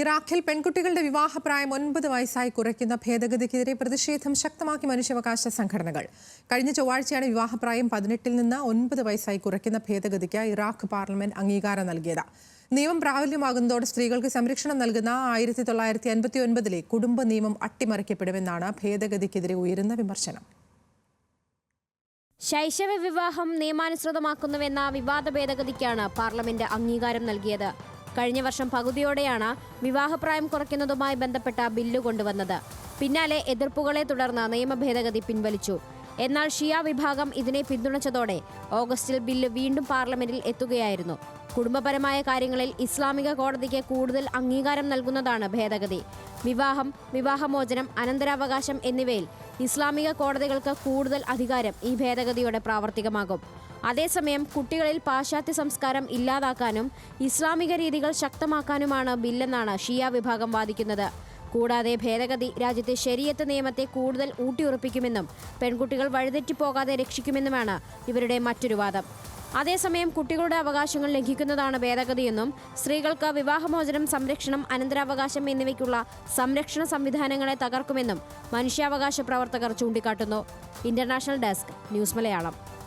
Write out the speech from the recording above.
ഇറാഖിൽ പെൺകുട്ടികളുടെ വിവാഹപ്രായം ഒൻപത് വയസ്സായി കുറയ്ക്കുന്ന ഭേദഗതിക്കെതിരെ പ്രതിഷേധം ശക്തമാക്കി മനുഷ്യാവകാശ സംഘടനകൾ. കഴിഞ്ഞ ചൊവ്വാഴ്ചയാണ് വിവാഹപ്രായം പതിനെട്ടിൽ നിന്ന് ഒൻപത് വയസ്സായി കുറയ്ക്കുന്ന ഭേദഗതിക്ക് ഇറാഖ് പാർലമെന്റ് അംഗീകാരം നൽകിയത്. നിയമം പ്രാബല്യമാകുന്നതോടെ സ്ത്രീകൾക്ക് സംരക്ഷണം നൽകുന്ന ആയിരത്തി തൊള്ളായിരത്തി അൻപത്തി ഒൻപതിലെ കുടുംബ നിയമം അട്ടിമറിക്കപ്പെടുമെന്നാണ് ഭേദഗതിക്കെതിരെ ഉയരുന്ന വിമർശനം. ശൈശവ വിവാഹം നിയമാനുസൃതമാക്കുന്നുവെന്ന വിവാദ ഭേദഗതിക്കാണ് പാർലമെന്റ് അംഗീകാരം നൽകിയത്. കഴിഞ്ഞ വർഷം പകുതിയോടെയാണ് വിവാഹപ്രായം കുറയ്ക്കുന്നതുമായി ബന്ധപ്പെട്ട ബില്ല് കൊണ്ടുവന്നത്. പിന്നാലെ എതിർപ്പുകളെ തുടർന്ന് നിയമഭേദഗതി പിൻവലിച്ചു. എന്നാൽ ഷിയ വിഭാഗം ഇതിനെ പിന്തുണച്ചതോടെ ഓഗസ്റ്റിൽ ബില്ല് വീണ്ടും പാർലമെന്റിൽ എത്തുകയായിരുന്നു. കുടുംബപരമായ കാര്യങ്ങളിൽ ഇസ്ലാമിക കോടതിക്ക് കൂടുതൽ അംഗീകാരം നൽകുന്നതാണ് ഭേദഗതി. വിവാഹം വിവാഹമോചനം അനന്തരാവകാശം എന്നിവയിൽ ഇസ്ലാമിക കോടതികൾക്ക് കൂടുതൽ അധികാരം ഈ ഭേദഗതിയോടെ പ്രാവർത്തികമാകും. അതേസമയം കുട്ടികളിൽ പാശ്ചാത്യ സംസ്കാരം ഇല്ലാതാക്കാനും ഇസ്ലാമിക രീതികൾ ശക്തമാക്കാനുമാണ് ബില്ലെന്നാണ് ഷിയ വിഭാഗം വാദിക്കുന്നത്. കൂടാതെ ഭേദഗതി രാജ്യത്തെ ശരിയത്ത് നിയമത്തെ കൂടുതൽ ഊട്ടിയുറപ്പിക്കുമെന്നും പെൺകുട്ടികൾ വഴിതെറ്റിപ്പോകാതെ രക്ഷിക്കുമെന്നുമാണ് ഇവരുടെ മറ്റൊരു വാദം. അതേസമയം കുട്ടികളുടെ അവകാശങ്ങൾ ലംഘിക്കുന്നതാണ് ഭേദഗതിയെന്നും സ്ത്രീകൾക്ക് വിവാഹമോചനം സംരക്ഷണം അനന്തരാവകാശം എന്നിവയ്ക്കുള്ള സംരക്ഷണ സംവിധാനങ്ങളെ തകർക്കുമെന്നും മനുഷ്യാവകാശ പ്രവർത്തകർ ചൂണ്ടിക്കാട്ടുന്നു. International desk news Malayalam.